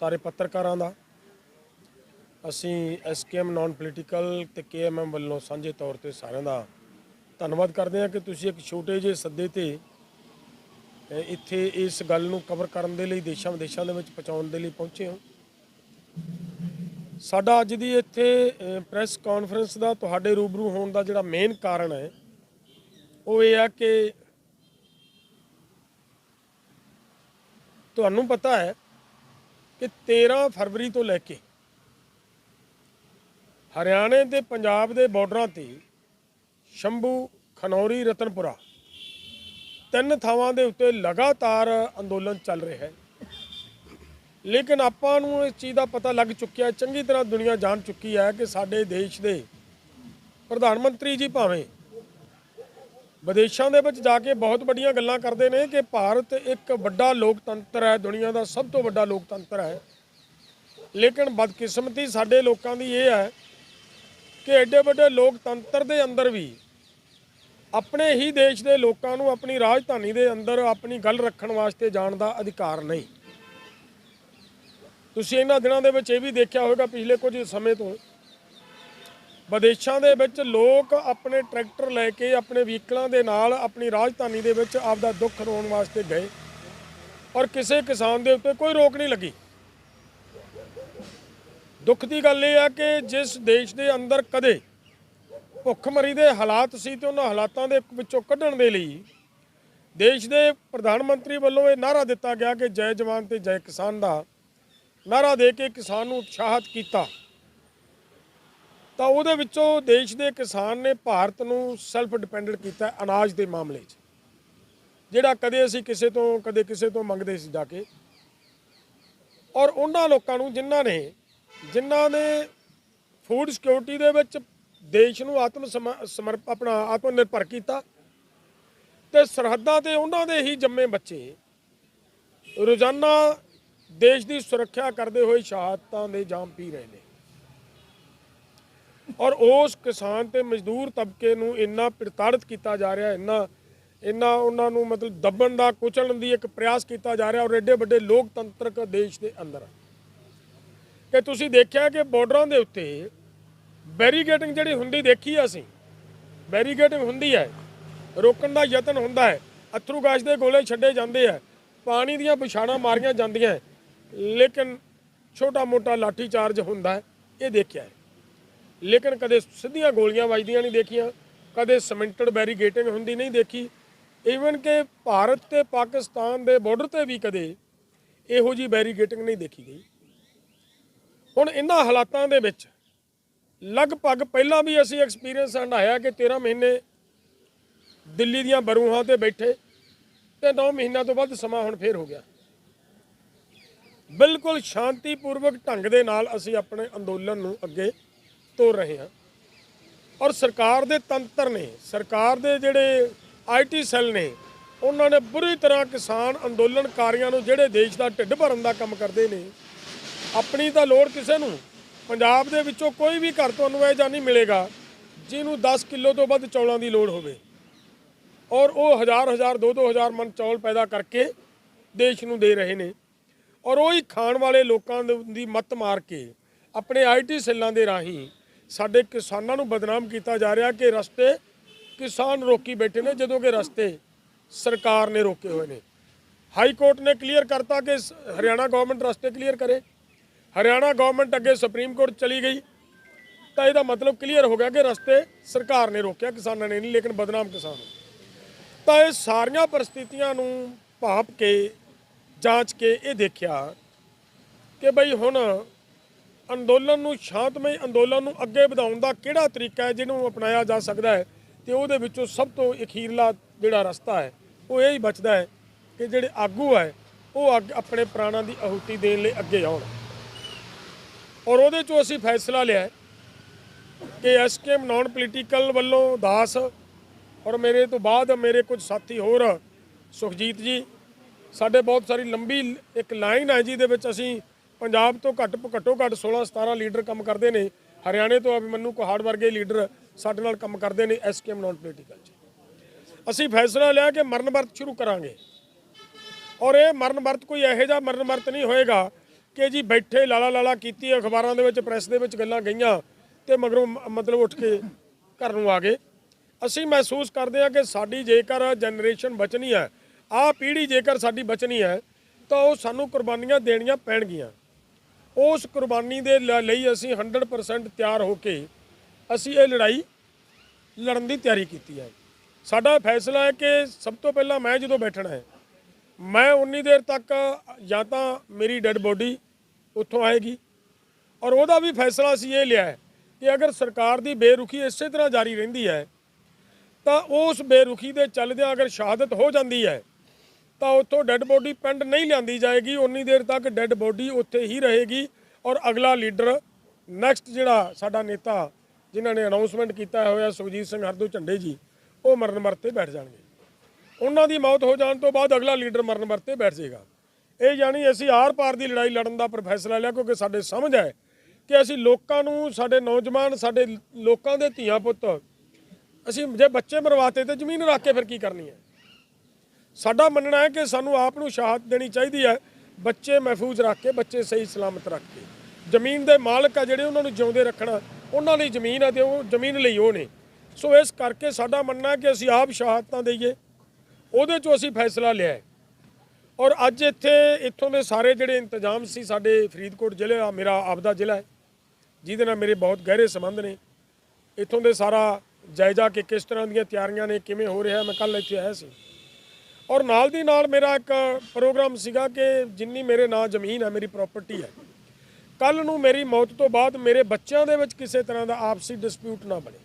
ਸਾਰੇ ਪੱਤਰਕਾਰਾਂ ਦਾ। ਅਸੀਂ ਐਸਕੇਐਮ ਨਾਨ ਪੋਲੀਟੀਕਲ ਤੇ ਕੇਐਮਐਮ ਵੱਲੋਂ ਸਾਂਝੇ ਤੌਰ ਤੇ ਸਾਰਿਆਂ ਦਾ ਧੰਨਵਾਦ ਕਰਦੇ ਹਾਂ ਕਿ ਤੁਸੀਂ ਇੱਕ ਛੋਟੇ ਜਿਹੇ ਸੱਦੇ ਤੇ ਇੱਥੇ ਇਸ ਗੱਲ ਨੂੰ ਕਵਰ ਕਰਨ ਦੇ ਲਈ ਦੇਸ਼ਾਂ ਵਿਦੇਸ਼ਾਂ ਦੇ ਵਿੱਚ ਪਹੁੰਚਾਉਣ ਦੇ ਲਈ ਪਹੁੰਚੇ ਹੋ। ਸਾਡਾ ਅੱਜ ਦੀ ਇੱਥੇ ਪ੍ਰੈਸ ਕਾਨਫਰੰਸ ਦਾ ਤੁਹਾਡੇ ਰੂਬਰੂ ਹੋਣ ਦਾ ਜਿਹੜਾ ਮੇਨ ਕਾਰਨ ਹੈ, ਉਹ ਇਹ ਆ ਕਿ ਤੁਹਾਨੂੰ ਪਤਾ ਹੈ ਕਿ 13 ਫਰਵਰੀ ਤੋਂ ਲੈ ਕੇ ਹਰਿਆਣੇ ਤੇ ਪੰਜਾਬ ਦੇ ਬਾਰਡਰਾਂ ਤੇ ਸ਼ੰਭੂ, ਖਨੌਰੀ, ਰਤਨਪੁਰਾ ਤਿੰਨ ਥਾਵਾਂ ਦੇ ਉੱਤੇ ਲਗਾਤਾਰ ਅੰਦੋਲਨ ਚੱਲ ਰਿਹਾ ਹੈ। ਲੇਕਿਨ ਆਪਾਂ ਨੂੰ ਇਸ ਚੀਜ਼ ਦਾ ਪਤਾ ਲੱਗ ਚੁੱਕਿਆ, ਚੰਗੀ ਤਰ੍ਹਾਂ ਦੁਨੀਆ ਜਾਣ ਚੁੱਕੀ ਹੈ ਕਿ ਸਾਡੇ ਦੇਸ਼ ਦੇ ਪ੍ਰਧਾਨ ਮੰਤਰੀ ਜੀ ਭਾਵੇਂ ਵਿਦੇਸ਼ਾਂ ਦੇ ਵਿੱਚ ਜਾ ਕੇ ਬਹੁਤ ਵੱਡੀਆਂ ਗੱਲਾਂ ਕਰਦੇ ਨੇ ਕਿ ਭਾਰਤ ਇੱਕ ਵੱਡਾ ਲੋਕਤੰਤਰ ਹੈ, ਦੁਨੀਆ ਦਾ ਸਭ ਤੋਂ ਵੱਡਾ ਲੋਕਤੰਤਰ ਹੈ। ਲੇਕਿਨ ਬਦਕਿਸਮਤੀ ਸਾਡੇ ਲੋਕਾਂ ਦੀ ਇਹ ਹੈ ਕਿ ਐਡੇ ਵੱਡੇ ਲੋਕਤੰਤਰ ਦੇ ਅੰਦਰ ਵੀ ਆਪਣੇ ਹੀ ਦੇਸ਼ ਦੇ ਲੋਕਾਂ ਨੂੰ ਆਪਣੀ ਰਾਜਧਾਨੀ ਦੇ ਅੰਦਰ ਆਪਣੀ ਗੱਲ ਰੱਖਣ ਵਾਸਤੇ ਜਾਣ ਦਾ ਅਧਿਕਾਰ ਨਹੀਂ। ਤੁਸੀਂ ਇਹਨਾਂ ਦਿਨਾਂ ਦੇ ਵਿੱਚ ਇਹ ਵੀ ਦੇਖਿਆ ਹੋਵੇਗਾ ਪਿਛਲੇ ਕੁਝ ਸਮੇਂ ਤੋਂ ਵਿਦੇਸ਼ਾਂ ਦੇ ਵਿੱਚ ਲੋਕ ਆਪਣੇ ਟਰੈਕਟਰ ਲੈ ਕੇ ਆਪਣੇ ਵਹੀਕਲਾਂ ਦੇ ਨਾਲ ਆਪਣੀ ਰਾਜਧਾਨੀ ਦੇ ਵਿੱਚ ਆਪਦਾ ਦੁੱਖ ਰੋਣ ਵਾਸਤੇ ਗਏ। ਔਰ ਕਿਸੇ ਕਿਸਾਨ ਦੇ ਉੱਤੇ ਕੋਈ ਰੋਕ ਨਹੀਂ ਲੱਗੀ। ਦੁੱਖ ਦੀ ਗੱਲ ਇਹ ਹੈ ਕਿ ਜਿਸ ਦੇਸ਼ ਦੇ ਅੰਦਰ ਕਦੇ ਭੁੱਖਮਰੀ ਦੇ ਹਾਲਾਤ ਸੀ ਤੇ ਉਹਨਾਂ ਹਾਲਾਤਾਂ ਦੇ ਵਿੱਚੋਂ ਕੱਢਣ ਦੇ ਲਈ ਦੇਸ਼ ਦੇ ਪ੍ਰਧਾਨ ਮੰਤਰੀ ਵੱਲੋਂ ਇਹ ਨਾਰਾ ਦਿੱਤਾ ਗਿਆ ਕਿ ਜੈ ਜਵਾਨ ਤੇ ਜੈ ਕਿਸਾਨ ਦਾ ਨਾਰਾ ਦੇ ਕੇ ਕਿਸਾਨ ਨੂੰ ਉਤਸ਼ਾਹਿਤ ਕੀਤਾ। ਤਾਂ ਉਹਦੇ ਵਿੱਚੋਂ ਦੇਸ਼ ਦੇ ਕਿਸਾਨ ਨੇ ਭਾਰਤ ਨੂੰ ਸੈਲਫ ਡਿਪੈਂਡੈਂਟ ਕੀਤਾ ਅਨਾਜ ਦੇ ਮਾਮਲੇ 'ਚ। ਜਿਹੜਾ ਕਦੇ ਅਸੀਂ ਕਿਸੇ ਤੋਂ, ਕਦੇ ਕਿਸੇ ਤੋਂ ਮੰਗਦੇ ਸੀ ਜਾ ਕੇ। ਔਰ ਉਹਨਾਂ ਲੋਕਾਂ ਨੂੰ ਜਿਨ੍ਹਾਂ ਨੇ ਜਿਨ੍ਹਾਂ ਨੇ ਫੂਡ ਸਿਕਿਉਰਿਟੀ ਦੇ ਵਿੱਚ ਦੇਸ਼ ਨੂੰ ਆਤਮ ਸਮਾ- ਸਮਰਪ, ਆਪਣਾ ਆਤਮ ਨਿਰਭਰ ਕੀਤਾ ਤੇ ਸਰਹੱਦਾਂ ਤੇ ਉਹਨਾਂ ਦੇ ਹੀ ਜੰਮੇ ਬੱਚੇ ਰੋਜ਼ਾਨਾ ਦੇਸ਼ ਦੀ ਸੁਰੱਖਿਆ ਕਰਦੇ ਹੋਏ ਸ਼ਹਾਦਤਾਂ ਦੇ ਜਾਮ ਪੀ ਰਹੇ ਨੇ। ਔਰ ਉਸ ਕਿਸਾਨ ਤੇ ਮਜ਼ਦੂਰ ਤਬਕੇ ਨੂੰ ਇੰਨਾ ਪ੍ਰਤਾੜਿਤ ਕੀਤਾ ਜਾ ਰਿਹਾ, ਇੰਨਾ ਇੰਨਾ ਉਹਨਾਂ ਨੂੰ ਮਤਲਬ ਦੱਬਣ ਦਾ, ਕੁਚਲਣ ਦੀ ਇੱਕ ਪ੍ਰਯਾਸ ਕੀਤਾ ਜਾ ਰਿਹਾ ਔਰ ਐਡੇ ਵੱਡੇ ਲੋਕਤੰਤਰਕ ਦੇਸ਼ ਦੇ ਅੰਦਰ। ਕਿ ਤੁਸੀਂ ਦੇਖਿਆ ਕਿ ਬਾਰਡਰਾਂ ਦੇ ਉੱਤੇ ਬੈਰੀਗੇਟਿੰਗ ਜਿਹੜੀ ਹੁੰਦੀ ਦੇਖੀ ਆ ਅਸੀਂ ਬੈਰੀਗੇਟਿੰਗ ਹੁੰਦੀ ਹੈ, ਰੋਕਣ ਦਾ ਯਤਨ ਹੁੰਦਾ ਹੈ, ਅਥਰੂ ਗੈਸ ਦੇ ਗੋਲੇ ਛੱਡੇ ਜਾਂਦੇ ਆ ਪਾਣੀ ਦੀਆਂ ਵਿਛਾੜਾਂ ਮਾਰੀਆਂ ਜਾਂਦੀਆਂ ਲੇਕਿਨ ਛੋਟਾ ਮੋਟਾ ਲਾਠੀ ਚਾਰਜ ਹੁੰਦਾ ਇਹ ਦੇਖਿਆ ਹੈ। ਲੇਕਿਨ ਕਦੇ ਸਿੱਧੀਆਂ ਗੋਲੀਆਂ ਵੱਜਦੀਆਂ ਨਹੀਂ ਦੇਖੀਆਂ, ਕਦੇ ਸਿਮੈਂਟਡ ਬੈਰੀਗੇਟਿੰਗ ਹੁੰਦੀ ਨਹੀਂ ਦੇਖੀ। ਈਵਨ ਕਿ ਭਾਰਤ ਤੇ ਪਾਕਿਸਤਾਨ ਦੇ ਬਾਰਡਰ ਤੇ ਵੀ ਕਦੇ ਇਹੋ ਜੀ ਬੈਰੀਗੇਟਿੰਗ ਨਹੀਂ ਦੇਖੀ ਗਈ। ਹੁਣ ਇਹਨਾਂ ਹਾਲਾਤਾਂ ਦੇ ਵਿੱਚ ਲਗਭਗ ਪਹਿਲਾਂ ਵੀ ਅਸੀਂ ਐਕਸਪੀਰੀਅੰਸ ਹੰਡਾਇਆ ਕਿ 13 ਮਹੀਨੇ ਦਿੱਲੀ ਦੀਆਂ ਬਰੂਹਾਂ ਤੇ ਬੈਠੇ ਤੇ 9 ਮਹੀਨਿਆਂ ਤੋਂ ਵੱਧ ਸਮਾਂ ਹੁਣ ਫੇਰ ਹੋ ਗਿਆ। ਬਿਲਕੁਲ ਸ਼ਾਂਤੀਪੂਰਵਕ ਢੰਗ ਦੇ ਨਾਲ ਅਸੀਂ ਆਪਣੇ ਅੰਦੋਲਨ ਨੂੰ ਅੱਗੇ ਤੋਰ ਰਹੇ ਹਾਂ। ਔਰ ਸਰਕਾਰ ਦੇ ਤੰਤਰ ਨੇ, ਸਰਕਾਰ ਦੇ ਜਿਹੜੇ ਆਈਟੀ ਸੈੱਲ ਨੇ, ਉਹਨਾਂ ਨੇ ਬੁਰੀ ਤਰ੍ਹਾਂ ਕਿਸਾਨ ਅੰਦੋਲਨਕਾਰੀਆਂ ਨੂੰ ਜਿਹੜੇ ਦੇਸ਼ ਦਾ ਢਿੱਡ ਭਰਨ ਦਾ ਕੰਮ ਕਰਦੇ ਨੇ, ਆਪਣੀ ਤਾਂ ਲੋੜ ਕਿਸੇ ਨੂੰ, ਪੰਜਾਬ ਦੇ ਵਿੱਚੋਂ ਕੋਈ ਵੀ ਘਰ ਤੁਹਾਨੂੰ ਇਹ ਜਾਂ ਨਹੀਂ ਮਿਲੇਗਾ, ਜਿਹਨੂੰ 10 ਕਿਲੋ ਤੋਂ ਵੱਧ ਚੌਲਾਂ ਦੀ ਲੋੜ ਹੋਵੇ। ਔਰ ਉਹ ਹਜ਼ਾਰ ਹਜ਼ਾਰ, ਦੋ ਦੋ ਹਜ਼ਾਰ ਮਨ ਚੌਲ ਪੈਦਾ ਕਰਕੇ ਦੇਸ਼ ਨੂੰ ਦੇ ਰਹੇ ਨੇ। ਔਰ ਉਹ ਹੀ ਖਾਣ ਵਾਲੇ ਲੋਕਾਂ ਦੇ- ਦੀ ਮੱਤ ਮਾਰ ਕੇ, ਆਪਣੇ ਆਈਟੀ ਸੈੱਲਾਂ ਦੇ ਰਾਹੀਂ ਸਾਡੇ ਕਿਸਾਨਾਂ ਨੂੰ ਬਦਨਾਮ ਕੀਤਾ ਜਾ ਰਿਹਾ ਕਿ ਰਸਤੇ ਕਿਸਾਨ ਰੋਕੀ ਬੈਠੇ ਨੇ, ਜਦੋਂ ਕਿ ਰਸਤੇ ਸਰਕਾਰ ਨੇ ਰੋਕੇ ਹੋਏ ਨੇ। ਹਾਈ ਕੋਰਟ ਨੇ ਕਲੀਅਰ ਕਰਤਾ ਕਿ ਸ- ਹਰਿਆਣਾ ਗਵਰਨਮੈਂਟ ਰਸਤੇ ਕਲੀਅਰ ਕਰੇ। ਹਰਿਆਣਾ ਗਵਰਨਮੈਂਟ ਅੱਗੇ ਸੁਪਰੀਮ ਕੋਰਟ ਚਲੀ ਗਈ। ਤਾਂ ਇਹਦਾ ਮਤਲਬ ਕਲੀਅਰ ਹੋ ਗਿਆ ਕਿ ਰਸਤੇ ਸਰਕਾਰ ਨੇ ਰੋਕਿਆ, ਕਿਸਾਨਾਂ ਨੇ ਨਹੀਂ, ਲੇਕਿਨ ਬਦਨਾਮ ਕਿਸਾਨ ਤਾਂ ਇਹ ਸਾਰੀਆਂ ਪਰਿਸਥਿਤੀਆਂ ਨੂੰ ਭਾਪ ਕੇ, ਜਾਂਚ ਕੇ ਇਹ ਦੇਖਿਆ ਕਿ ਬਈ ਹੁਣ ਅੰਦੋਲਨ ਨੂੰ ਸ਼ਾਂਤਮਈ ਅੰਦੋਲਨ ਨੂੰ ਅੱਗੇ ਵਧਾਉਣ ਦਾ ਕਿਹੜਾ ਤਰੀਕਾ ਹੈ ਜਿਹਨੂੰ ਅਪਣਾਇਆ ਜਾ ਸਕਦਾ ਹੈ ਤੇ ਉਹਦੇ ਵਿੱਚੋਂ ਸਭ ਤੋਂ ਅਖੀਰਲਾ ਜਿਹੜਾ ਰਸਤਾ ਹੈ, ਉਹ ਇਹ ਹੀ ਬਚਦਾ ਹੈ ਕਿ ਜਿਹੜੇ ਆਗੂ ਹੈ, ਉਹ ਅੱਗ ਆਪਣੇ ਪ੍ਰਾਣਾਂ ਦੀ ਆਹੂਤੀ ਦੇਣ ਲਈ ਅੱਗੇ ਆਉਣ। ਔਰ ਉਹਦੇ ਚੋਂ ਅਸੀਂ ਫੈਸਲਾ ਲਿਆ ਹੈ ਕਿ ਐਸਕੇਐਮ ਨਾਨ ਪੋਲੀਟੀਕਲ ਵੱਲੋਂ ਦਾਸ ਔਰ ਮੇਰੇ ਤੋਂ ਬਾਅਦ ਮੇਰੇ ਕੁਝ ਸਾਥੀ ਹੋਰ, ਸੁਖਜੀਤ ਜੀ, ਸਾਡੇ ਬਹੁਤ ਸਾਰੀ ਲੰਬੀ ਇੱਕ ਲਾਈਨ ਹੈ ਜਿਹਦੇ ਵਿੱਚ ਅਸੀਂ ਪੰਜਾਬ ਤੋਂ ਘੱਟ ਘੱਟੋ ਘੱਟ 16 17 ਲੀਡਰ ਕੰਮ ਕਰਦੇ ਨੇ। ਹਰਿਆਣੇ ਤੋਂ ਅਭਿਮਨੂ ਕੋਹਾੜ ਵਰਗੇ ਲੀਡਰ ਸਾਡੇ ਨਾਲ ਕੰਮ ਕਰਦੇ ਨੇ ਐਸਕੇਐਮ ਨਾਨ ਪੋਲੀਟੀਕਲ 'ਚ। ਅਸੀਂ ਫੈਸਲਾ ਲਿਆ ਕਿ ਮਰਨ ਵਰਤ ਸ਼ੁਰੂ ਕਰਾਂਗੇ। ਔਰ ਇਹ ਮਰਨ ਵਰਤ ਕੋਈ ਇਹੋ ਜਿਹਾ ਮਰਨ ਵਰਤ ਨਹੀਂ ਹੋਏਗਾ ਕਿ ਜੀ ਬੈਠੇ ਲਾਲਾ ਲਾਲਾ ਕੀਤੀ ਅਖਬਾਰਾਂ ਦੇ ਵਿੱਚ, ਪ੍ਰੈਸ ਦੇ ਵਿੱਚ ਗੱਲਾਂ ਗਈਆਂ ਤੇ ਮਗਰੋਂ ਮਤਲਬ ਉੱਠ ਕੇ ਘਰ ਨੂੰ ਆ ਗਏ। ਅਸੀਂ ਮਹਿਸੂਸ ਕਰਦੇ ਹਾਂ ਕਿ ਸਾਡੀ ਜੇਕਰ ਜਨਰੇਸ਼ਨ ਬਚਣੀ ਹੈ, ਆਹ ਪੀੜ੍ਹੀ ਜੇਕਰ ਸਾਡੀ ਬਚਣੀ ਹੈ, ਤਾਂ ਉਹ ਸਾਨੂੰ ਕੁਰਬਾਨੀਆਂ ਦੇਣੀਆਂ ਪੈਣਗੀਆਂ। ਉਸ ਕੁਰਬਾਨੀ ਦੇ ਲ- ਲਈ ਅਸੀਂ 100% ਤਿਆਰ ਹੋ ਕੇ ਅਸੀਂ ਇਹ ਲੜਾਈ ਲੜਨ ਦੀ ਤਿਆਰੀ ਕੀਤੀ ਹੈ। ਸਾਡਾ ਫੈਸਲਾ ਹੈ ਕਿ ਸਭ ਤੋਂ ਪਹਿਲਾਂ ਮੈਂ ਜਦੋਂ ਬੈਠਣਾ ਹੈ, ਮੈਂ ਉਨੀ ਦੇਰ ਤੱਕ ਜਾਂ ਤਾਂ ਮੇਰੀ ਡੈੱਡ ਬੋਡੀ ਉੱਥੋਂ ਆਏਗੀ ਔਰ ਉਹਦਾ ਵੀ ਫੈਸਲਾ ਅਸੀਂ ਇਹ ਲਿਆ ਕਿ ਅਗਰ ਸਰਕਾਰ ਦੀ ਬੇਰੁਖੀ ਇਸੇ ਤਰ੍ਹਾਂ ਜਾਰੀ ਰਹਿੰਦੀ ਹੈ, ਤਾਂ ਉਸ ਬੇਰੁਖੀ ਦੇ ਚੱਲਦਿਆਂ ਅਗਰ ਸ਼ਹਾਦਤ ਹੋ ਜਾਂਦੀ ਹੈ ਤਾਂ ਉੱਥੋਂ ਡੈੱਡ ਬੋਡੀ ਪਿੰਡ ਨਹੀਂ ਲਿਆਂਦੀ ਜਾਏਗੀ। ਉਨੀ ਦੇਰ ਤੱਕ ਡੈੱਡ ਬੋਡੀ ਉੱਥੇ ਹੀ ਰਹੇਗੀ ਔਰ ਅਗਲਾ ਲੀਡਰ ਨੈਕਸਟ ਜਿਹੜਾ ਸਾਡਾ ਨੇਤਾ ਜਿਨ੍ਹਾਂ ਨੇ ਅਨਾਉਂਸਮੈਂਟ ਕੀਤਾ ਹੋਇਆ ਸੁਖਜੀਤ ਸਿੰਘ ਹਰਦੂ ਝੰਡੇ ਜੀ, ਉਹ ਮਰਨ ਮਰਤੇ ਬੈਠ ਜਾਣਗੇ। ਉਹਨਾਂ ਦੀ ਮੌਤ ਹੋ ਜਾਣ ਤੋਂ ਬਾਅਦ ਅਗਲਾ ਲੀਡਰ ਮਰਨ ਮਰਤੇ ਬੈਠ ਜਾਏਗਾ। ਇਹ ਯਾਨੀ ਅਸੀਂ ਆਰ ਪਾਰ ਦੀ ਲੜਾਈ ਲੜਨ ਦਾ ਪਰ ਫੈਸਲਾ ਲਿਆ ਕਿਉਂਕਿ ਸਾਡੇ ਸਮਝ ਹੈ ਕਿ ਅਸੀਂ ਲੋਕਾਂ ਨੂੰ, ਸਾਡੇ ਨੌਜਵਾਨ, ਸਾਡੇ ਲੋਕਾਂ ਦੇ ਧੀਆਂ ਪੁੱਤ, ਅਸੀਂ ਜੇ ਬੱਚੇ ਮਰਵਾਤੇ ਤੇ ਜ਼ਮੀਨ ਰੱਖ ਕੇ ਫਿਰ ਕੀ ਕਰਨੀ ਹੈ? ਸਾਡਾ ਮੰਨਣਾ ਹੈ ਕਿ ਸਾਨੂੰ ਆਪ ਨੂੰ ਸ਼ਹਾਦਤ ਦੇਣੀ ਚਾਹੀਦੀ ਹੈ, ਬੱਚੇ ਮਹਿਫੂਜ਼ ਰੱਖ ਕੇ, ਬੱਚੇ ਸਹੀ ਸਲਾਮਤ ਰੱਖ ਕੇ। ਜ਼ਮੀਨ ਦੇ ਮਾਲਕ ਆ ਜਿਹੜੇ ਉਹਨਾਂ ਨੂੰ ਜਿਉਂਦੇ ਰੱਖਣਾ, ਉਹਨਾਂ ਲਈ ਜ਼ਮੀਨ ਆ ਤੇ ਉਹ ਜ਼ਮੀਨ ਲਈ ਉਹ ਨੇ। ਸੋ ਇਸ ਕਰਕੇ ਸਾਡਾ ਮੰਨਣਾ ਕਿ ਅਸੀਂ ਆਪ ਸ਼ਹਾਦਤਾਂ ਦੇਈਏ, ਉਹਦੇ ਚੋਂ ਅਸੀਂ ਫੈਸਲਾ ਲਿਆ ਔਰ ਅੱਜ ਇੱਥੇ, ਇੱਥੋਂ ਦੇ ਸਾਰੇ ਜਿਹੜੇ ਇੰਤਜ਼ਾਮ ਸੀ ਸਾਡੇ ਫਰੀਦਕੋਟ ਜ਼ਿਲ੍ਹੇ ਆ ਮੇਰਾ ਆਪਦਾ ਜ਼ਿਲ੍ਹਾ ਹੈ, ਜਿਹਦੇ ਨਾਲ ਮੇਰੇ ਬਹੁਤ ਗਹਿਰੇ ਸੰਬੰਧ ਨੇ। ਇੱਥੋਂ ਦੇ ਸਾਰਾ ਜਾਇਜ਼ਾ ਕਿ ਕਿਸ ਤਰ੍ਹਾਂ ਦੀਆਂ ਤਿਆਰੀਆਂ ਨੇ, ਕਿਵੇਂ ਹੋ ਰਿਹਾ, ਮੈਂ ਕੱਲ ਇੱਥੇ ਆਇਆ ਸੀ। ਔਰ ਨਾਲ ਦੀ ਨਾਲ ਮੇਰਾ ਇੱਕ ਪ੍ਰੋਗਰਾਮ ਸੀਗਾ ਕਿ ਜਿੰਨੀ ਮੇਰੇ ਨਾਂ ਜ਼ਮੀਨ ਹੈ, ਮੇਰੀ ਪ੍ਰਾਪਰਟੀ ਹੈ। ਕੱਲ ਨੂੰ ਮੇਰੀ ਮੌਤ ਤੋਂ ਬਾਅਦ ਮੇਰੇ ਬੱਚਿਆਂ ਦੇ ਵਿੱਚ ਕਿਸੇ ਤਰ੍ਹਾਂ ਦਾ ਆਪਸੀ ਡਿਸਪਿਊਟ ਨਾ ਬਣੇ।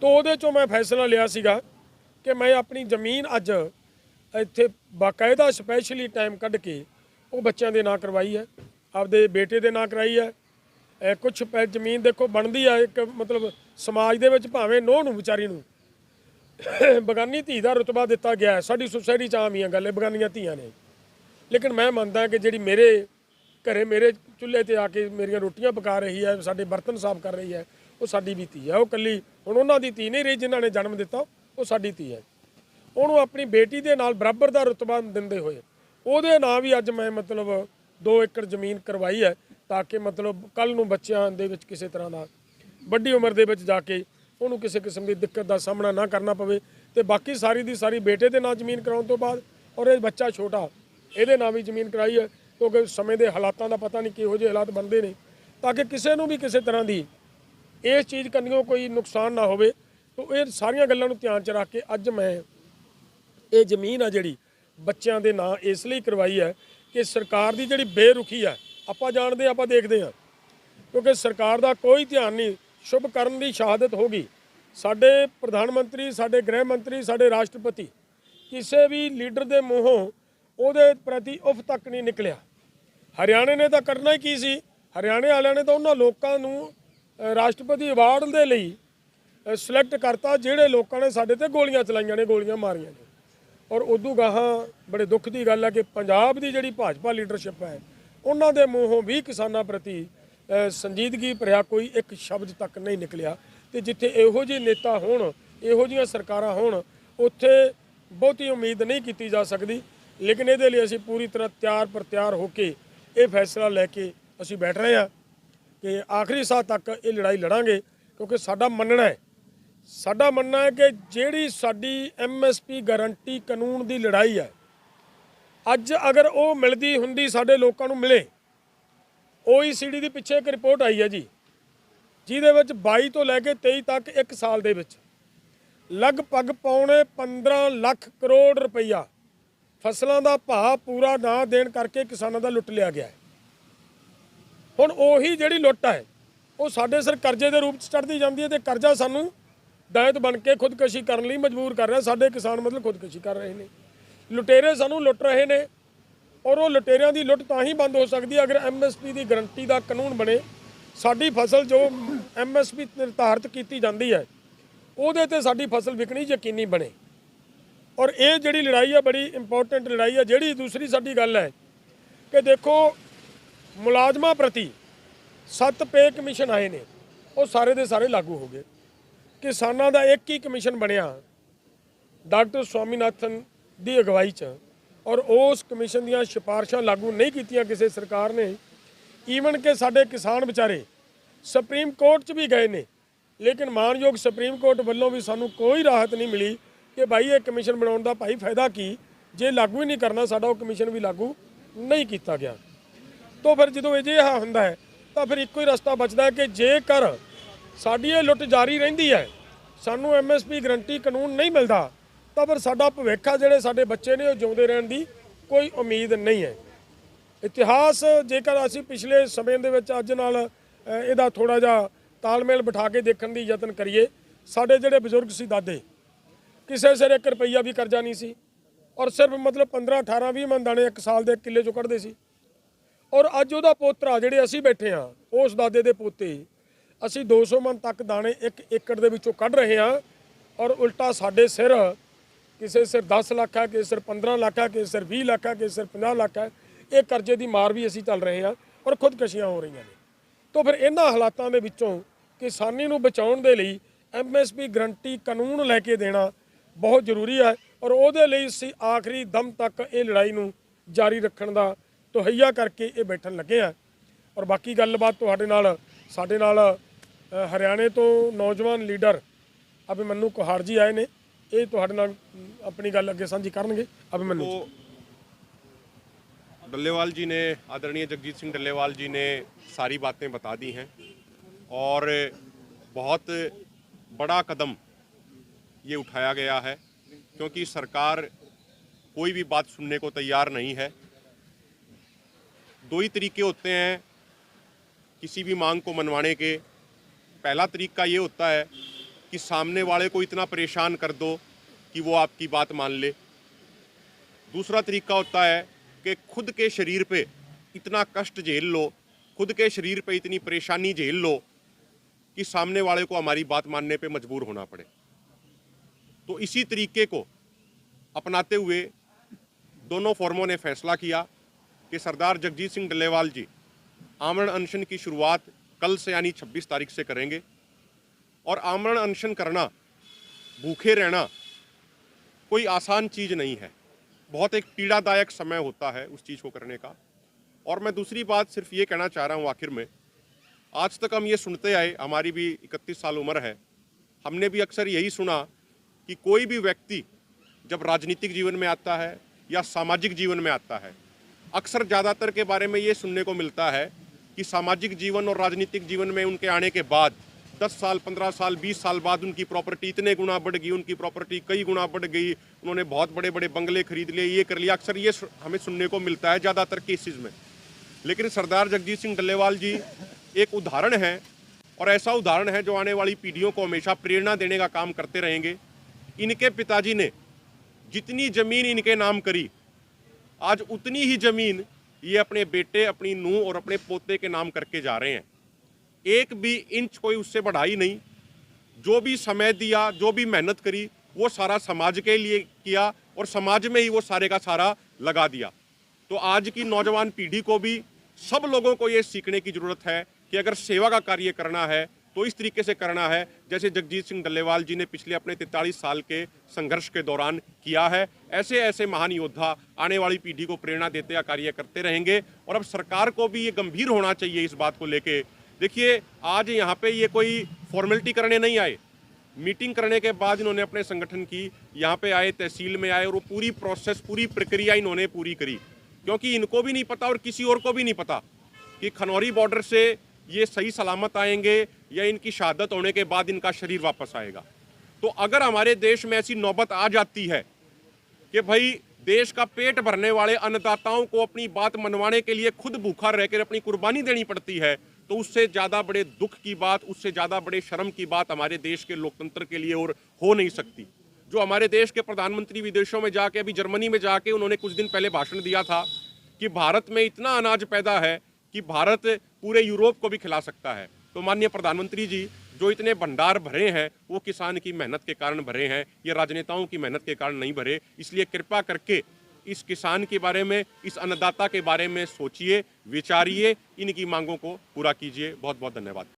ਤੋਂ ਉਹਦੇ ਚੋਂ ਮੈਂ ਫੈਸਲਾ ਲਿਆ ਸੀਗਾ ਕਿ ਮੈਂ ਆਪਣੀ ਜ਼ਮੀਨ ਅੱਜ ਇੱਥੇ ਬਾਕਾਇਦਾ ਸਪੈਸ਼ਲੀ ਟਾਈਮ ਕੱਢ ਕੇ ਉਹ ਬੱਚਿਆਂ ਦੇ ਨਾਂ ਕਰਵਾਈ ਹੈ, ਆਪਦੇ ਬੇਟੇ ਦੇ ਨਾਂ ਕਰਾਈ ਹੈ। ਇਹ ਕੁਝ ਜ਼ਮੀਨ ਦੇਖੋ ਬਣਦੀ ਆ, ਇੱਕ ਮਤਲਬ ਸਮਾਜ ਦੇ ਵਿੱਚ ਭਾਵੇਂ ਨੋਹ ਨੂੰ ਵਿਚਾਰੀ ਨੂੰ ਬਗਾਨੀ ਧੀ ਦਾ ਰਤਬਾ ਦਿੱਤਾ ਗਿਆ ਹੈ। ਸਾਡੀ ਸੁਸਾਇਟੀ ਚ ਆਮ ਹੀ ਗੱਲ ਹੈ ਬਗਾਨੀਆਂ ਧੀਆਂ ਨੇ। ਲੇਕਿਨ ਮੈਂ ਮੰਨਦਾ ਕਿ ਜਿਹੜੀ ਮੇਰੇ ਘਰੇ ਮੇਰੇ ਚੁੱਲ੍ਹੇ ਤੇ ਆ ਕੇ ਮੇਰੀਆਂ ਰੋਟੀਆਂ ਪਕਾ ਰਹੀ ਹੈ, ਸਾਡੇ ਬਰਤਨ ਸਾਫ਼ ਕਰ ਰਹੀ ਹੈ, ਉਹ ਸਾਡੀ ਵੀ ਧੀ ਹੈ। ਉਹ ਕੱਲੀ ਹੁਣ ਉਹਨਾਂ ਦੀ ਧੀ ਨਹੀਂ ਰਹੀ ਜਿਨ੍ਹਾਂ ਨੇ ਜਨਮ ਦਿੱਤਾ, ਉਹ ਸਾਡੀ ਧੀ ਹੈ। ਉਹਨੂੰ ਆਪਣੀ ਬੇਟੀ ਦੇ ਨਾਲ ਬਰਾਬਰ ਦਾ ਰਤਬਾ ਦਿੰਦੇ ਹੋਏ, ਉਹਦੇ ਨਾਂ ਵੀ ਅੱਜ ਮੈਂ ਮਤਲਬ 2 ਏਕੜ ਜ਼ਮੀਨ ਕਰਵਾਈ ਹੈ, ਤਾਂ ਕਿ ਮਤਲਬ ਕੱਲ ਨੂੰ ਬੱਚਿਆਂ ਦੇ ਵਿੱਚ ਕਿਸੇ ਤਰ੍ਹਾਂ ਦਾ ਵੱਡੀ ਉਮਰ ਦੇ ਵਿੱਚ ਜਾ ਕੇ ਉਹਨੂੰ ਕਿਸੇ ਕਿਸਮ ਦੀ ਦਿੱਕਤ ਦਾ ਸਾਹਮਣਾ ਨਾ ਕਰਨਾ ਪਵੇ ਤੇ ਬਾਕੀ ਸਾਰੀ ਦੀ ਸਾਰੀ ਬੇਟੇ ਦੇ ਨਾਂ ਜ਼ਮੀਨ ਕਰਾਉਣ ਤੋਂ ਬਾਅਦ ਔਰ ਇਹ ਬੱਚਾ ਛੋਟਾ, ਇਹਦੇ ਨਾਂ ਵੀ ਜ਼ਮੀਨ ਕਰਾਈ ਹੈ, ਕਿਉਂਕਿ ਸਮੇਂ ਦੇ ਹਾਲਾਤਾਂ ਦਾ ਪਤਾ ਨਹੀਂ ਕਿਹੋ ਜਿਹੇ ਹਾਲਾਤ ਬਣਦੇ ਨੇ। ਤਾਂ ਕਿ ਕਿਸੇ ਨੂੰ ਵੀ ਕਿਸੇ ਤਰ੍ਹਾਂ ਦੀ ਇਸ ਚੀਜ਼ ਕੰਨਿਓ ਕੋਈ ਨੁਕਸਾਨ ਨਾ ਹੋਵੇ, ਤਾਂ ਇਹ ਸਾਰੀਆਂ ਗੱਲਾਂ ਨੂੰ ਧਿਆਨ 'ਚ ਰੱਖ ਕੇ ਅੱਜ ਮੈਂ ਇਹ ਜ਼ਮੀਨ ਆ ਜਿਹੜੀ ਬੱਚਿਆਂ ਦੇ ਨਾਂ ਇਸ ਲਈ ਕਰਵਾਈ ਹੈ ਕਿ ਸਰਕਾਰ ਦੀ ਜਿਹੜੀ ਬੇਰੁਖੀ ਹੈ ਆਪਾਂ ਜਾਣਦੇ ਆਪਾਂ ਦੇਖਦੇ ਹਾਂ ਕਿਉਂਕਿ ਸਰਕਾਰ ਦਾ ਕੋਈ ਧਿਆਨ ਨਹੀਂ ਸ਼ੁਭ ਕਰਨ ਦੀ ਸ਼ਹਾਦਤ ਹੋ ਗਈ। ਸਾਡੇ ਪ੍ਰਧਾਨ ਮੰਤਰੀ, ਸਾਡੇ ਗ੍ਰਹਿ ਮੰਤਰੀ, ਸਾਡੇ ਰਾਸ਼ਟਰਪਤੀ ਕਿਸੇ ਵੀ ਲੀਡਰ ਦੇ ਮੂੰਹੋਂ ਉਹਦੇ ਪ੍ਰਤੀ ਉਫ ਤੱਕ ਨਹੀਂ ਨਿਕਲਿਆ। ਹਰਿਆਣੇ ਨੇ ਤਾਂ ਕਰਨਾ ਹੀ ਕੀ ਸੀ? ਹਰਿਆਣੇ ਵਾਲਿਆਂ ਨੇ ਤਾਂ ਉਹਨਾਂ ਲੋਕਾਂ ਨੂੰ ਰਾਸ਼ਟਰਪਤੀ ਅਵਾਰਡ ਦੇ ਲਈ ਸਿਲੈਕਟ ਕਰਤਾ, ਜਿਹੜੇ ਲੋਕਾਂ ਨੇ ਸਾਡੇ ਤੇ ਗੋਲੀਆਂ ਚਲਾਈਆਂ ਨੇ, ਗੋਲੀਆਂ ਮਾਰੀਆਂ ਨੇ। ਔਰ ਉਦੋਂ ਗਾਹਾਂ ਬੜੇ ਦੁੱਖ ਦੀ ਗੱਲ ਹੈ ਕਿ ਪੰਜਾਬ ਦੀ ਜਿਹੜੀ ਭਾਜਪਾ ਲੀਡਰਸ਼ਿਪ ਹੈ, ਉਹਨਾਂ ਦੇ ਮੂੰਹੋਂ ਵੀ ਕਿਸਾਨਾਂ ਪ੍ਰਤੀ ਸੰਜੀਦਗੀ ਭਰਿਆ, ਕੋਈ ਇੱਕ ਸ਼ਬਦ ਤੱਕ ਨਹੀਂ ਨਿਕਲਿਆ। ਤੇ ਜਿੱਥੇ ਇਹੋ ਜਿਹੇ ਨੇਤਾ ਹੋਣ, ਇਹੋ ਜਿਹੀਆਂ ਸਰਕਾਰਾਂ ਹੋਣ, ਉੱਥੇ ਬਹੁਤੀ ਉਮੀਦ ਨਹੀਂ ਕੀਤੀ ਜਾ ਸਕਦੀ। ਲੇਕਿਨ ਇਹਦੇ ਲਈ ਅਸੀਂ ਪੂਰੀ ਤਰ੍ਹਾਂ ਤਿਆਰ ਪਰ ਤਿਆਰ ਹੋ ਕੇ ਇਹ ਫੈਸਲਾ ਲੈ ਕੇ ਅਸੀਂ ਬੈਠ ਰਹੇ ਹਾਂ ਕਿ ਆਖਰੀ ਸਾਹ ਤੱਕ ਇਹ ਲੜਾਈ ਲੜਾਂਗੇ, ਕਿਉਂਕਿ ਸਾਡਾ ਮੰਨਣਾ ਹੈ। ਸਾਡਾ ਮੰਨਣਾ ਹੈ ਕਿ ਜਿਹੜੀ ਸਾਡੀ ਐਮਐਸਪੀ ਗਾਰੰਟੀ ਕਾਨੂੰਨ ਦੀ ਲੜਾਈ ਹੈ, ਅੱਜ ਅਗਰ ਉਹ ਮਿਲਦੀ ਹੁੰਦੀ ਸਾਡੇ ਲੋਕਾਂ ਨੂੰ ਮਿਲੇ OECD ਦੀ ਪਿੱਛੇ ਇੱਕ ਰਿਪੋਰਟ ਆਈ ਹੈ ਜੀ, ਜਿਹਦੇ ਵਿੱਚ 22 ਤੋਂ ਲੈ ਕੇ 23 ਤੱਕ ਇੱਕ ਸਾਲ ਦੇ ਵਿੱਚ ਲਗਭਗ ਪੌਣੇ 15 ਲੱਖ ਕਰੋੜ ਰੁਪਈਆ ਫਸਲਾਂ ਦਾ ਭਾਅ ਪੂਰਾ ਨਾ ਦੇਣ ਕਰਕੇ ਕਿਸਾਨਾਂ ਦਾ ਲੁੱਟ ਲਿਆ ਗਿਆ ਹੈ। ਹੁਣ ਉਹੀ ਜਿਹੜੀ ਲੁੱਟ ਹੈ, ਉਹ ਸਾਡੇ ਸਿਰ ਕਰਜ਼ੇ ਦੇ ਰੂਪ ਚ ਚੜਦੀ ਜਾਂਦੀ ਹੈ ਤੇ ਕਰਜ਼ਾ ਸਾਨੂੰ ਦਾਇਤ ਬਣ ਕੇ ਖੁਦਕਸ਼ੀ ਕਰਨ ਲਈ ਮਜਬੂਰ ਕਰ ਰਿਹਾ, ਸਾਡੇ ਕਿਸਾਨ ਮਤਲਬ ਖੁਦਕਸ਼ੀ ਕਰ ਰਹੇ ਨੇ। ਲੁਟੇਰੇ ਸਾਨੂੰ ਲੁੱਟ ਰਹੇ ਨੇ ਔਰ ਉਹ ਲੁਟੇਰਿਆਂ ਦੀ ਲੁੱਟ ਤਾਂ ਹੀ ਬੰਦ ਹੋ ਸਕਦੀ ਹੈ ਅਗਰ ਐਮਐਸਪੀ ਦੀ ਗਰੰਟੀ ਦਾ ਕਾਨੂੰਨ ਬਣੇ। ਸਾਡੀ ਫਸਲ ਜੋ ਐਮਐਸਪੀ ਨਿਰਧਾਰਿਤ ਕੀਤੀ ਜਾਂਦੀ ਹੈ, ਉਹਦੇ ਤੇ ਸਾਡੀ ਫਸਲ ਵਿਕਣੀ ਯਕੀਨੀ ਬਣੇ। ਔਰ ਇਹ ਜਿਹੜੀ ਲੜਾਈ ਹੈ ਬੜੀ ਇੰਪੋਰਟੈਂਟ ਲੜਾਈ ਹੈ ਜਿਹੜੀ ਦੂਸਰੀ ਸਾਡੀ ਗੱਲ ਹੈ ਕਿ ਦੇਖੋ, ਮੁਲਾਜ਼ਮਾਂ ਪ੍ਰਤੀ ਸੱਤ ਪੇ ਕਮਿਸ਼ਨ ਆਏ ਨੇ, ਉਹ ਸਾਰੇ ਦੇ ਸਾਰੇ ਲਾਗੂ ਹੋ ਗਏ। ਕਿਸਾਨਾਂ ਦਾ ਇੱਕ ਹੀ ਕਮਿਸ਼ਨ ਬਣਿਆ, ਡਾਕਟਰ ਸਵਾਮੀਨਾਥਨ ਦੀ ਅਗਵਾਈ 'ਚ। ਔਰ ਉਸ ਕਮਿਸ਼ਨ ਦੀਆਂ ਸਿਫਾਰਸ਼ਾਂ ਲਾਗੂ ਨਹੀਂ ਕੀਤੀਆਂ ਕਿਸੇ ਸਰਕਾਰ ਨੇ। ਈਵਨ ਕਿ ਸਾਡੇ ਕਿਸਾਨ ਵਿਚਾਰੇ ਸੁਪਰੀਮ ਕੋਰਟ 'ਚ ਵੀ ਗਏ ਨੇ। ਲੇਕਿਨ ਮਾਨਯੋਗ ਸੁਪਰੀਮ ਕੋਰਟ ਵੱਲੋਂ ਵੀ ਸਾਨੂੰ ਕੋਈ ਰਾਹਤ ਨਹੀਂ ਮਿਲੀ ਕਿ ਭਾਈ ਇਹ ਕਮਿਸ਼ਨ ਬਣਾਉਣ ਦਾ ਭਾਈ ਫਾਇਦਾ ਕੀ? ਜੇ ਲਾਗੂ ਹੀ ਨਹੀਂ ਕਰਨਾ, ਸਾਡਾ ਉਹ ਕਮਿਸ਼ਨ ਵੀ ਲਾਗੂ ਨਹੀਂ ਕੀਤਾ ਗਿਆ। ਤੋਂ ਫਿਰ ਜਦੋਂ ਅਜਿਹਾ ਹੁੰਦਾ ਹੈ, ਤਾਂ ਫਿਰ ਇੱਕੋ ਹੀ ਰਸਤਾ ਬਚਦਾ ਹੈ ਕਿ ਜੇਕਰ ਸਾਡੀ ਇਹ ਲੁੱਟ ਜਾਰੀ ਰਹਿੰਦੀ ਹੈ, ਸਾਨੂੰ ਐਮਐਸਪੀ ਗਰੰਟੀ ਕਾਨੂੰਨ ਨਹੀਂ ਮਿਲਦਾ ਤਾਂ ਫਿਰ ਸਾਡਾ ਭਵਿੱਖ ਆ ਜਿਹੜੇ ਸਾਡੇ ਬੱਚੇ ਨੇ ਉਹ ਜਿਉਂਦੇ ਰਹਿਣ ਦੀ ਕੋਈ ਉਮੀਦ ਨਹੀਂ ਹੈ। ਇਤਿਹਾਸ, ਜੇਕਰ ਅਸੀਂ ਪਿਛਲੇ ਸਮੇਂ ਦੇ ਵਿੱਚ ਅੱਜ ਨਾਲ ਇਹਦਾ ਥੋੜਾ ਜਿਹਾ ਤਾਲਮੇਲ ਬਿਠਾ ਕੇ ਦੇਖਣ ਦੀ ਯਤਨ ਕਰੀਏ, ਸਾਡੇ ਜਿਹੜੇ ਬਜ਼ੁਰਗ ਸੀ ਦਾਦੇ, ਕਿਸੇ ਸਿਰ 1 ਰੁਪਈਆ ਵੀ ਕਰਜ਼ਾ ਨਹੀਂ ਸੀ ਔਰ ਸਿਰਫ ਮਤਲਬ 15 18 20 ਮਨ ਦਾਣੇ ਇੱਕ ਸਾਲ ਦੇ ਕਿੱਲੇ ਚੋਂ ਕੱਢਦੇ ਸੀ। ਔਰ ਅੱਜ ਉਹਦਾ ਪੋਤਰਾ ਜਿਹੜੇ ਅਸੀਂ ਬੈਠੇ ਆ ਉਸ ਦਾਦੇ ਦੇ ਪੋਤੇ, ਅਸੀਂ 200 ਮਨ ਤੱਕ ਦਾਣੇ ਇੱਕ ਏਕੜ ਦੇ ਵਿੱਚੋਂ ਕੱਢ ਰਹੇ ਆ ਔਰ ਉਲਟਾ ਸਾਡੇ ਸਿਰ ਕਿਸੇ ਸਿਰ 10 ਲੱਖ ਹੈ ਕਿਸੇ ਸਿਰ 15 ਲੱਖ ਹੈ ਕਿਸੇ ਸਿਰ 20 ਲੱਖ ਹੈ ਕਿਸੇ ਸਿਰ 50 ਲੱਖ ਹੈ ਇਹ ਕਰਜ਼ੇ ਦੀ ਮਾਰ ਵੀ ਅਸੀਂ ਚੱਲ ਰਹੇ ਆ ਔਰ ਖੁਦਕਸ਼ੀਆਂ ਹੋ ਰਹੀਆਂ ਨੇ। ਤੋਂ ਫਿਰ ਇਹਨਾਂ ਹਾਲਾਤਾਂ ਦੇ ਵਿੱਚੋਂ ਕਿਸਾਨੀ ਨੂੰ ਬਚਾਉਣ ਦੇ ਲਈ ਐਮਐਸਪੀ ਗਰੰਟੀ ਕਾਨੂੰਨ ਲੈ ਕੇ ਦੇਣਾ ਬਹੁਤ ਜ਼ਰੂਰੀ ਹੈ ਔਰ ਉਹਦੇ ਲਈ ਅਸੀਂ ਆਖਰੀ ਦਮ ਤੱਕ ਇਹ ਲੜਾਈ ਨੂੰ ਜਾਰੀ ਰੱਖਣ ਦਾ ਤਹਈਆ ਕਰਕੇ ਇਹ ਬੈਠਣ ਲੱਗੇ ਆ ਔਰ ਬਾਕੀ ਗੱਲਬਾਤ ਤੁਹਾਡੇ ਨਾਲ, ਸਾਡੇ ਨਾਲ ਹਰਿਆਣੇ ਤੋਂ ਨੌਜਵਾਨ ਲੀਡਰ ਅਭਿਮਨੂ ਕੁਹਾੜ ਜੀ ਆਏ ਨੇ। ਇਹ ਤੁਹਾਡੇ ਨਾਲ ਅਮ, ਆਪਣੀ ਗੱਲ ਅੱਗੇ ਸਾਂਝੀ ਕਰਨਗੇ ਅਭਿਮਨੂ ਜੀ तो डल्लेवाल जी ने आदरणीय जगजीत सिंह डल्लेवाल जी ने सारी बातें बता दी हैं और बहुत बड़ा कदम ये उठाया गया है क्योंकि सरकार कोई भी बात सुनने को तैयार नहीं है दो ही तरीके होते हैं किसी भी मांग को मनवाने के पहला तरीका ये होता है कि सामने वाले को इतना परेशान कर दो कि वो आपकी बात मान ले। दूसरा तरीका होता है कि खुद के शरीर पे इतना कष्ट झेल लो, खुद के शरीर पे इतनी परेशानी झेल लो कि सामने वाले को हमारी बात मानने पे मजबूर होना पड़े। तो इसी तरीके को अपनाते हुए दोनों फॉर्मों ने फैसला किया कि सरदार जगजीत सिंह डल्लेवाल जी आमरण अनशन की शुरुआत कल से यानी 26 तारीख से करेंगे। और आमरण अनशन करना, भूखे रहना, कोई आसान चीज़ नहीं है। बहुत एक पीड़ादायक समय होता है उस चीज़ को करने का। और मैं दूसरी बात सिर्फ़ ये कहना चाह रहा हूँ आखिर में, आज तक हम ये सुनते आए, हमारी भी इकतीस साल उम्र है, हमने भी अक्सर यही सुना कि कोई भी व्यक्ति जब राजनीतिक जीवन में आता है या सामाजिक जीवन में आता है, अक्सर ज़्यादातर के बारे में ये सुनने को मिलता है कि सामाजिक जीवन और राजनीतिक जीवन में उनके आने के बाद 10 साल 15 साल 20 साल बाद उनकी प्रॉपर्टी इतने गुना बढ़ गई, उनकी प्रॉपर्टी कई गुना बढ़ गई, उन्होंने बहुत बड़े बड़े बंगले खरीद लिए, ये कर लिया। अक्सर ये हमें सुनने को मिलता है ज़्यादातर केसेस में। लेकिन सरदार जगजीत सिंह डल्लेवाल जी, एक उदाहरण है, और ऐसा उदाहरण है जो आने वाली पीढ़ियों को हमेशा प्रेरणा देने का काम करते रहेंगे। इनके पिताजी ने जितनी ज़मीन इनके नाम करी, आज उतनी ही ज़मीन ये अपने बेटे, अपनी नूह और अपने पोते के नाम करके जा रहे हैं। एक भी इंच कोई उससे बढ़ाई नहीं। जो भी समय दिया, जो भी मेहनत करी, वो सारा समाज के लिए किया और समाज में ही वो सारे का सारा लगा दिया। तो आज की नौजवान पीढ़ी को भी सब लोगों को ये सीखने की ज़रूरत है कि अगर सेवा का कार्य करना है तो इस तरीके से करना है, जैसे जगजीत सिंह डल्लेवाल जी ने पिछले अपने 43 साल के संघर्ष के दौरान किया है। ऐसे ऐसे महान योद्धा आने वाली पीढ़ी को प्रेरणा देते या कार्य करते रहेंगे और अब सरकार को भी ये गंभीर होना चाहिए इस बात को लेके। देखिए, आज यहाँ पे ये कोई फॉर्मेलिटी करने नहीं आए। मीटिंग करने के बाद इन्होंने अपने संगठन की, यहाँ पे आए, तहसील में आए और वो पूरी प्रोसेस पूरी प्रक्रिया इन्होंने पूरी करी। क्योंकि इनको भी नहीं पता और किसी और को भी नहीं पता कि खनौरी बॉर्डर से ये सही सलामत आएँगे या इनकी शहादत होने के बाद इनका शरीर वापस आएगा। तो अगर हमारे देश में ऐसी नौबत आ जाती है कि भाई देश का पेट भरने वाले अन्नदाताओं को अपनी बात मनवाने के लिए खुद भूखा रहकर अपनी कुर्बानी देनी पड़ती है तो उससे ज़्यादा बड़े दुख की बात, उससे ज़्यादा बड़े शर्म की बात हमारे देश के लोकतंत्र के लिए और हो नहीं सकती। जो हमारे देश के प्रधानमंत्री विदेशों में जाके, अभी जर्मनी में जाके उन्होंने कुछ दिन पहले भाषण दिया था कि भारत में इतना अनाज पैदा है कि भारत पूरे यूरोप को भी खिला सकता है। तो माननीय प्रधानमंत्री जी, जो इतने भंडार भरे हैं, वो किसान की मेहनत के कारण भरे हैं, ये राजनेताओं की मेहनत के कारण नहीं भरे। इसलिए कृपा करके इस किसान के बारे में इस अन्नदाता के बारे में सोचिए विचारिए इनकी मांगों को पूरा कीजिए बहुत बहुत धन्यवाद